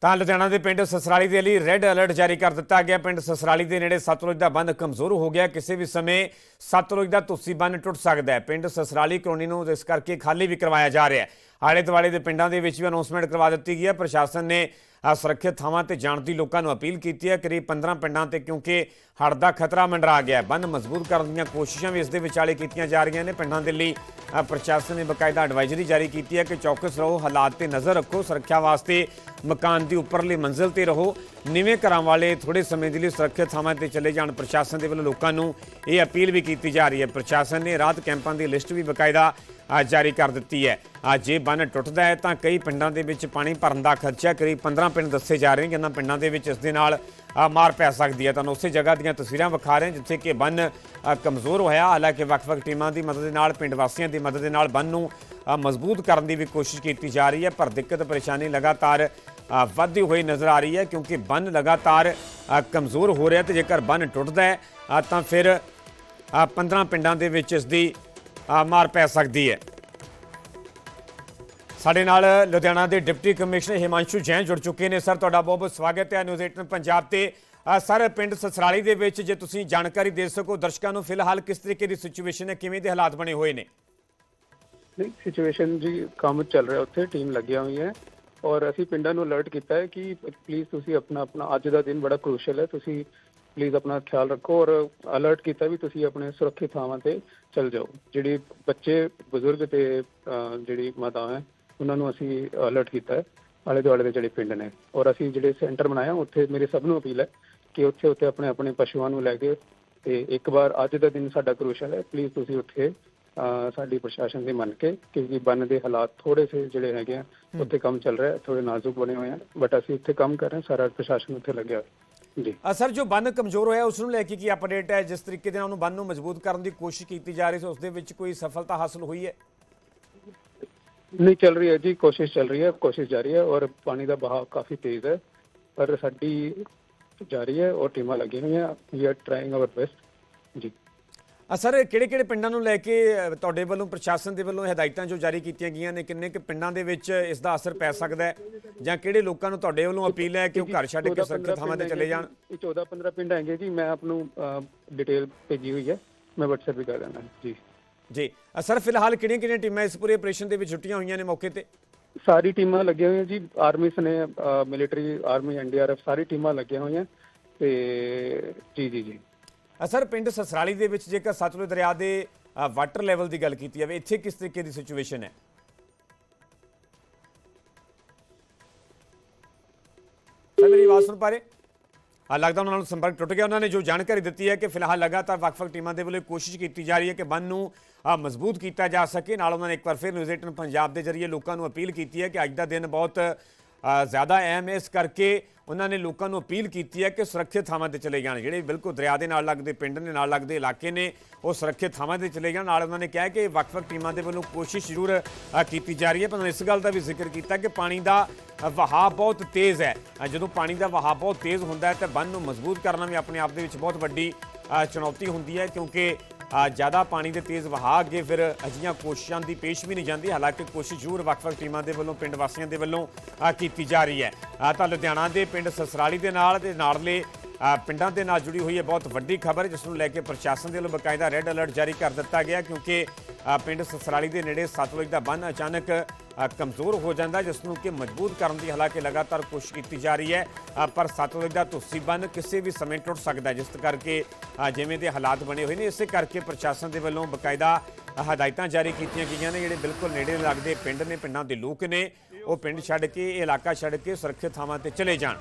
ਤਾਂ ਲੁਧਿਆਣਾ ਦੇ ਪਿੰਡ ਸਸਰਾਲੀ ਦੇ ਲਈ ਰੈੱਡ ਅਲਰਟ ਜਾਰੀ ਕਰ ਦਿੱਤਾ ਗਿਆ। ਪਿੰਡ ਸਸਰਾਲੀ ਦੇ ਨੇੜੇ ਸਤਲੁਜ ਦਾ ਬੰਦ ਕਮਜ਼ੋਰ ਹੋ ਗਿਆ। ਕਿਸੇ ਵੀ ਸਮੇਂ ਸਤਲੁਜ ਦਾ ਤੁਸੀਂ ਬੰਨ ਟੁੱਟ ਸਕਦਾ ਹੈ। ਪਿੰਡ ਸਸਰਾਲੀ ਕਲੋਨੀ ਨੂੰ ਇਸ ਕਰਕੇ ਖਾਲੀ ਵੀ ਕਰਵਾਇਆ ਜਾ ਰਿਹਾ ਹੈ। ਆਲੇ ਦੁਆਲੇ ਦੇ ਪਿੰਡਾਂ ਦੇ ਵਿੱਚ ਵੀ ਅਨਾਉਂਸਮੈਂਟ ਕਰਵਾ ਦਿੱਤੀ ਗਈ ਹੈ। ਪ੍ਰਸ਼ਾਸਨ ਨੇ ਸੁਰੱਖਿਅਤ ਥਾਵਾਂ ਤੇ ਜਾਣ ਦੀ ਲੋਕਾਂ ਨੂੰ ਅਪੀਲ ਕੀਤੀ ਹੈ। ਕਰੀਬ 15 ਪਿੰਡਾਂ ਤੇ ਕਿਉਂਕਿ ਹੜ੍ਹ ਦਾ ਖਤਰਾ ਮੰਡਰਾ ਗਿਆ। ਹੈ ਬੰਨ ਮਜ਼ਬੂਤ ਕਰਨ ਦੀਆਂ ਕੋਸ਼ਿਸ਼ਾਂ ਵੀ ਇਸ ਦੇ ਵਿਚਾਲੇ ਕੀਤੀਆਂ ਜਾ ਰਹੀਆਂ ਨੇ। ਪਿੰਡਾਂ ਦੇ ਲਈ ਪ੍ਰਸ਼ਾਸਨ ਨੇ ਬਕਾਇਦਾ ਐਡਵਾਈਜ਼ਰੀ ਜਾਰੀ ਕੀਤੀ ਹੈ ਕਿ ਚੌਕਸ ਰਹੋ, ਹਾਲਾਤ ਤੇ ਨਜ਼ਰ ਰੱਖੋ, ਸੁਰੱਖਿਆ ਵਾਸਤੇ ਮਕਾਨ ਦੀ ਉੱਪਰਲੀ ਮੰਜ਼ਿਲ ਤੇ ਰਹੋ। ਨੀਵੇਂ ਘਰਾਂ ਵਾਲੇ ਥੋੜੇ ਸਮੇਂ ਦੇ ਲਈ ਸੁਰੱਖਿਅਤ ਥਾਵਾਂ ਤੇ ਚਲੇ ਜਾਣ। ਪ੍ਰਸ਼ਾਸਨ ਦੇ ਵੱਲੋਂ ਲੋਕਾਂ ਨੂੰ ਇਹ ਅਪੀਲ ਵੀ ਕੀਤੀ ਜਾ ਰਹੀ ਹੈ। ਪ੍ਰਸ਼ਾਸਨ ਨੇ ਰਾਹਤ ਕੈਂਪਾਂ ਦੀ ਲਿਸਟ ਵੀ ਬਕਾਇਦਾ ਜਾਰੀ ਕਰ ਦਿੱਤੀ ਹੈ। ਜੇ ਬੰਨ ਟੁੱਟਦਾ ਹੈ ਤਾਂ ਕਈ ਪਿੰਡਾਂ ਦੇ ਵਿੱਚ ਪਾਣੀ ਭਰਨ ਦਾ ਖਰਚਾ ਕਰੀਬ 15 ਪਿੰਡ ਦੱਸੇ ਜਾ ਰਹੇ ਨੇ ਜਿਨ੍ਹਾਂ ਪਿੰਡਾਂ ਦੇ ਵਿੱਚ ਇਸ ਦੇ ਨਾਲ ਮਾਰ ਪੈ ਸਕਦੀ ਹੈ। ਤੁਹਾਨੂੰ ਉਸੇ ਜਗ੍ਹਾ ਦੀਆਂ ਤਸਵੀਰਾਂ ਵਿਖਾ ਰਹੇ ਜਿੱਥੇ ਕਿ ਬੰਨ ਕਮਜ਼ੋਰ ਹੋਇਆ। ਹਾਲਾਂਕਿ ਵੱਖ-ਵੱਖ ਟੀਮਾਂ ਦੀ ਮਦਦ ਦੇ ਨਾਲ ਪਿੰਡ ਵਾਸੀਆਂ ਦੀ ਮਦਦ ਦੇ ਨਾਲ ਬੰਨ ਨੂੰ ਮਜ਼ਬੂਤ ਕਰਨ ਦੀ ਵੀ ਕੋਸ਼ਿਸ਼ ਕੀਤੀ ਜਾ ਰਹੀ ਹੈ ਪਰ ਦਿੱਕਤ ਪਰੇਸ਼ਾਨੀ ਲਗਾਤਾਰ ਵੱਧਦੀ ਹੋਈ ਨਜ਼ਰ ਆ ਰਹੀ ਹੈ ਕਿਉਂਕਿ ਬੰਨ ਲਗਾਤਾਰ ਕਮਜ਼ੋਰ ਹੋ ਰਿਹਾ ਤੇ ਜੇਕਰ ਬੰਨ ਟੁੱਟਦਾ ਹੈ ਤਾਂ ਫਿਰ ਅ, 15 ਪਿੰਡਾਂ ਦੇ ਵਿੱਚ ਇਸ ਦੀ ਮਾਰ ਪੈ ਸਕਦੀ ਹੈ। ਸਾਡੇ ਨਾਲ ਲੁਧਿਆਣਾ ਦੇ ਡਿਪਟੀ ਕਮਿਸ਼ਨਰ ਹਿਮਾਂਸ਼ੂ ਜੈਨ ਜੁੜ ਚੁੱਕੇ ਨੇ। ਸਰ, ਤੁਹਾਡਾ ਬਹੁਤ ਬਹੁਤ ਸਵਾਗਤ ਹੈ ਨਿਊਜ਼ 18 ਪੰਜਾਬ ਤੇ। ਸਰ, ਪਿੰਡ ਸਸਰਾਲੀ ਦੇ ਵਿੱਚ ਜੇ ਤੁਸੀਂ ਜਾਣਕਾਰੀ ਦੇ ਸਕੋ, ਦਰਸ਼ਕਾਂ ਨੂੰ ਫਿਲਹਾਲ ਕਿਸ ਤਰੀਕੇ ਦੀ ਸਿਚੁਏਸ਼ਨ ਹੈ, ਕਿਵੇਂ ਦੇ ਹਾਲਾਤ ਬਣੇ ਹੋਏ ਨੇ? ਨਹੀਂ, ਸਿਚੁਏਸ਼ਨ ਜੀ, ਕੰਮ ਚੱਲ ਰਿਹਾ ਉੱਥੇ, ਟੀਮ ਲੱਗੀਆਂ ਹੋਈ ਹੈ। ਔਰ ਅਸੀਂ ਪਿੰਡਾਂ ਨੂੰ ਅਲਰਟ ਕੀਤਾ ਹੈ ਕਿ ਪਲੀਜ਼ ਤੁਸੀਂ ਆਪਣਾ ਆਪਣਾ, ਅੱਜ ਦਾ ਦਿਨ ਬੜਾ ਕ੍ਰੂਸ਼ਲ ਹੈ। ਤੁਸੀਂ ਪਲੀਜ਼ ਆਪਣਾ ਖਿਆਲ ਰੱਖੋ ਔਰ ਅਲਰਟ ਕੀਤਾ ਵੀ ਤੁਸੀਂ ਆਪਣੇ ਸੁਰੱਖਿਅਤ ਥਾਵਾਂ ਤੇ ਚਲ ਜਾਓ। ਜਿਹੜੀ ਬੱਚੇ, ਬਜ਼ੁਰਗ ਤੇ ਜਿਹੜੀ ਮਾਤਾਵਾਂ ਹੈ ਉਹਨਾਂ ਨੂੰ ਅਸੀਂ ਅਲਰਟ ਕੀਤਾ ਹੈ। ਆਲੇ ਦੁਆਲੇ ਦੇ ਜਿਹੜੇ ਪਿੰਡ ਨੇ। ਔਰ ਅਸੀਂ ਜਿਹੜੇ ਸੈਂਟਰ ਬਣਾਇਆ ਉੱਥੇ ਮੇਰੇ ਸਭ ਨੂੰ ਅਪੀਲ ਹੈ ਕਿ ਉੱਥੇ ਉੱਥੇ ਆਪਣੇ ਆਪਣੇ ਪਸ਼ੂਆਂ ਨੂੰ ਲੈ ਕੇ ਤੇ ਇੱਕ ਵਾਰ ਅੱਜ ਦਾ ਦਿਨ ਸਾਡਾ ਕ੍ਰੂਸ਼ਲ ਹੈ। ਪਲੀਜ਼ ਤੁਸੀਂ ਉੱਥੇ ਸਾਡੀ ਪ੍ਰਸ਼ਾਸਨ ਦੀ ਮੰਨ ਕੇ ਕਿਉਂਕਿ ਬੰਨ ਦੇ ਹਾਲਾਤ ਥੋੜੇ ਸੇ ਜਿਹੜੇ ਹੈਗੇ ਆ ਉੱਥੇ ਕੰਮ ਚੱਲ ਰਿਹਾ ਥੋੜੇ ਨਾਜ਼ੁਕ ਬਣੇ ਹੋਏ ਆ। ਬਟ ਅਸੀਂ ਉੱਥੇ ਕੰਮ ਕਰ ਰਹੇ ਹਾਂ ਸਾਰਾ ਪ੍ਰਸ਼ਾਸਨ ਉੱਥੇ ਲੱਗਿਆ। ਹੋਇਆ ਜੀ ਸਰ ਜੋ ਬੰਨ ਕਮਜ਼ੋਰ ਹੋਇਆ ਉਸ ਨੂੰ ਲੈ ਕੇ ਕੀ ਅਪਡੇਟ ਹੈ? ਜਿਸ ਤਰੀਕੇ ਦੇ ਨਾਲ ਉਹਨੂੰ ਬੰਨ ਨੂੰ ਮਜ਼ਬੂਤ ਕਰਨ ਦੀ ਕੋਸ਼ਿਸ਼ ਕੀਤੀ ਜਾ ਰਹੀ ਸੀ ਉਸ ਦੇ ਵਿੱਚ ਕੋਈ ਸਫਲਤਾ ਹਾਸਲ ਹੋਈ ਹੈ? ਨਹੀਂ ਚੱਲ ਰਹੀ ਹੈ ਜੀ ਕੋਸ਼ਿਸ਼ ਚੱਲ ਰਹੀ ਹੈ ਕੋਸ਼ਿਸ਼ ਜਾਰੀ ਹੈ ਔਰ ਪਾਣੀ ਦਾ ਬਹਾਅ ਕਾਫੀ ਤੇਜ਼ ਹੈ ਪਰ ਸਾਡੀ ਜਾਰੀ ਹੈ ਔਰ ਟੀਮਾਂ ਲੱਗੀਆਂ ਹੋਈਆਂ we are trying our best ਜੀ। ਅ, ਸਰ ਕਿਹੜੇ ਕਿਹੜੇ ਪਿੰਡਾਂ ਨੂੰ ਲੈ ਕੇ ਤੁਹਾਡੇ ਵੱਲੋਂ ਪ੍ਰਸ਼ਾਸਨ ਦੇ ਵੱਲੋਂ ਹਦਾਇਤਾਂ ਜੋ ਜਾਰੀ ਕੀਤੀਆਂ ਗਈਆਂ ਨੇ ਕਿੰਨੇ ਕਿ ਪਿੰਡਾਂ ਦੇ ਵਿੱਚ ਇਸ ਦਾ ਅਸਰ ਪੈ ਸਕਦਾ ਹੈ? ਜਾਂ ਕਿਹੜੇ ਲੋਕਾਂ ਨੂੰ ਤੁਹਾਡੇ ਵੱਲੋਂ ਅਪੀਲ ਹੈ ਕਿ ਉਹ ਘਰ ਛੱਡ ਕੇ ਸੁਰੱਖਿਅਤ ਥਾਵਾਂ ਤੇ ਚਲੇ ਜਾਣ? ਇਹ 14 15 ਪਿੰਡ ਹੈਗੇ ਜੀ ਮੈਂ ਆਪ ਨੂੰ ਡਿਟੇਲ ਭੇਜੀ ਹੋਈ ਹੈ ਮੈਂ WhatsApp ਵੀ ਕਰ ਦੇਣਾ ਜੀ। ਜੀ। ਸਰ ਫਿਲਹਾਲ ਕਿਹੜੀਆਂ ਕਿਹੜੀਆਂ ਟੀਮਾਂ ਇਸ ਪੂਰੇ ਆਪਰੇਸ਼ਨ ਦੇ ਵਿੱਚ ਛੁੱਟੀਆਂ ਹੋਈਆਂ ਨੇ ਮੌਕੇ ਤੇ? ਸਾਰੀ ਟੀਮਾਂ ਲੱਗੀਆਂ ਹੋਈਆਂ ਜੀ। ਆਰਮੀ ਸਨੇ ਮਿਲਟਰੀ ਆਰਮੀ ਐਨਡੀਆਰਐਫ ਸਾਰੀ ਟੀਮਾਂ ਲੱਗੀਆਂ ਹੋਈਆਂ। ਤੇ ਜੀ ਜੀ ਜੀ। ਸਰ ਪਿੰਡ ਸਸਰਾਲੀ ਦੇ ਵਿੱਚ ਜੇਕਰ ਸਤਲੁਜ ਦਰਿਆ ਦੇ ਵਾਟਰ ਲੈਵਲ ਦੀ ਗੱਲ ਕੀਤੀ ਜਾਵੇ ਇੱਥੇ ਕਿਸ ਤਰੀਕੇ ਦੀ ਸਿਚੁਏਸ਼ਨ ਹੈ? ਸਰ ਮੇਰੀ ਆਵਾਜ਼ ਸੁਣ ਪਾ ਰਹੇ? ਲੱਗਦਾ ਉਹਨਾਂ ਨਾਲ ਸੰਪਰਕ ਟੁੱਟ ਗਿਆ। ਉਹਨਾਂ ਨੇ ਜੋ ਜਾਣਕਾਰੀ ਦਿੱਤੀ ਹੈ ਕਿ ਫਿਲਹਾਲ ਲਗਾਤਾਰ ਵੱਖ-ਵੱਖ ਟੀਮਾਂ ਦੇ ਵੱਲੋਂ ਕੋਸ਼ਿਸ਼ ਕੀਤੀ ਜਾ ਰਹੀ ਹੈ ਕਿ ਬੰਨ ਨੂੰ ਮਜ਼ਬੂਤ ਕੀਤਾ ਜਾ ਸਕੇ। ਨਾਲ ਉਹਨਾਂ ਨੇ ਇੱਕ ਵਾਰ ਫਿਰ ਨਿਊਜ਼ 18 ਪੰਜਾਬ ਦੇ ਜ਼ਰੀਏ ਲੋਕਾਂ ਨੂੰ ਅਪੀਲ ਕੀਤੀ ਹੈ ਕਿ ਅੱਜ ਦਾ ਦਿਨ ਬਹੁਤ ਜ਼ਿਆਦਾ ਅਹਿਮ ਹੈ ਇਸ ਕਰਕੇ ਉਹਨਾਂ ਨੇ ਲੋਕਾਂ ਨੂੰ ਅਪੀਲ ਕੀਤੀ ਹੈ ਕਿ ਸੁਰੱਖਿਅਤ ਥਾਵਾਂ ਤੇ ਚਲੇ ਜਾਣ। ਜਿਹੜੇ ਬਿਲਕੁਲ ਦਰਿਆ ਦੇ ਨਾਲ ਲੱਗਦੇ, ਪਿੰਡ ਨੇ ਨਾਲ ਲੱਗਦੇ ਇਲਾਕੇ ਨੇ, ਉਹ ਸੁਰੱਖਿਅਤ ਥਾਵਾਂ ਤੇ ਚਲੇ ਜਾਣ। ਨਾਲ ਉਹਨਾਂ ਨੇ ਕਿਹਾ ਕਿ ਵੱਖ-ਵੱਖ ਟੀਮਾਂ ਦੇ ਵੱਲੋਂ ਕੋਸ਼ਿਸ਼ ਜ਼ਰੂਰ ਕੀਤੀ ਜਾ ਰਹੀ ਹੈ। ਪਰ ਇਸ ਗੱਲ ਦਾ ਵੀ ਜ਼ਿਕਰ ਕੀਤਾ ਕਿ ਪਾਣੀ ਦਾ ਵਹਾਅ ਬਹੁਤ ਤੇਜ਼ ਹੈ। ਜਦੋਂ ਪਾਣੀ ਦਾ ਵਹਾਅ ਬਹੁਤ ਤੇਜ਼ ਹੁੰਦਾ ਹੈ ਤਾਂ ਬੰਨ ਨੂੰ ਮਜ਼ਬੂਤ ਕਰਨਾ ਵੀ ਆਪਣੇ ਆਪ ਦੇ ਵਿੱਚ ਬਹੁਤ ਵੱਡੀ ਚੁਣੌਤੀ ਹੁੰਦੀ ਹੈ ਕਿਉਂਕਿ ਜ਼ਿਆਦਾ ਪਾਣੀ ਦੇ ਤੇਜ਼ ਵਹਾਅ ਅੱਗੇ ਫਿਰ ਅਜਿਹੀਆਂ ਕੋਸ਼ਿਸ਼ਾਂ ਦੀ ਪੇਸ਼ ਵੀ ਨਹੀਂ ਜਾਂਦੀ। ਹਾਲਾਂਕਿ ਕੋਸ਼ਿਸ਼ ਜ਼ਰੂਰ ਵੱਖ-ਵੱਖ ਟੀਮਾਂ ਦੇ ਵੱਲੋਂ, ਪਿੰਡ ਵਾਸੀਆਂ ਦੇ ਵੱਲੋਂ ਕੀਤੀ ਜਾ ਰਹੀ ਹੈ। ਤਾਂ ਲੁਧਿਆਣਾ ਦੇ ਪਿੰਡ ਸਸਰਾਲੀ ਦੇ ਨਾਲ ਤੇ ਨਾੜਲੇ ਪਿੰਡਾਂ ਦੇ ਨਾਲ ਜੁੜੀ ਹੋਈ ਹੈ ਬਹੁਤ ਵੱਡੀ ਖਬਰ, ਜਿਸ ਨੂੰ ਲੈ ਕੇ ਪ੍ਰਸ਼ਾਸਨ ਦੇ ਵੱਲੋਂ ਬਕਾਇਦਾ ਰੈੱਡ ਅਲਰਟ ਜਾਰੀ ਕਰ ਦਿੱਤਾ ਗਿਆ, ਕਿਉਂਕਿ ਪਿੰਡ ਸਸਰਾਲੀ ਦੇ ਨੇੜੇ ਸਤਲੁਜ ਦਾ ਬੰਨ ਅਚਾਨਕ ਕਮਜ਼ੋਰ ਹੋ ਜਾਂਦਾ ਜਿਸ ਨੂੰ ਕਿ ਮਜ਼ਬੂਤ ਕਰਨ ਦੀ ਹਾਲਾਂਕਿ ਲਗਾਤਾਰ ਕੋਸ਼ਿਸ਼ ਕੀਤੀ ਜਾ ਰਹੀ ਹੈ। ਅ, ਪਰ ਸਤਲੁਜ ਦਾ ਤੁਸੀਂ ਬੰਨ ਕਿਸੇ ਵੀ ਸਮੇਂ ਟੁੱਟ ਸਕਦਾ ਜਿਸ ਕਰਕੇ ਜਿਵੇਂ ਦੇ ਹਾਲਾਤ ਬਣੇ ਹੋਏ ਨੇ ਇਸੇ ਕਰਕੇ ਪ੍ਰਸ਼ਾਸਨ ਦੇ ਵੱਲੋਂ ਬਕਾਇਦਾ ਹਦਾਇਤਾਂ ਜਾਰੀ ਕੀਤੀਆਂ ਗਈਆਂ ਨੇ ਜਿਹੜੇ ਬਿਲਕੁਲ ਨੇੜੇ ਲੱਗਦੇ ਪਿੰਡ ਨੇ ਪਿੰਡਾਂ ਦੇ ਲੋਕ ਨੇ। ਉਹ ਪਿੰਡ ਛੱਡ ਕੇ ਇਹ ਇਲਾਕਾ ਛੱਡ ਕੇ ਸੁਰੱਖਿਅਤ ਥਾਵਾਂ ਤੇ ਚਲੇ ਜਾਣ।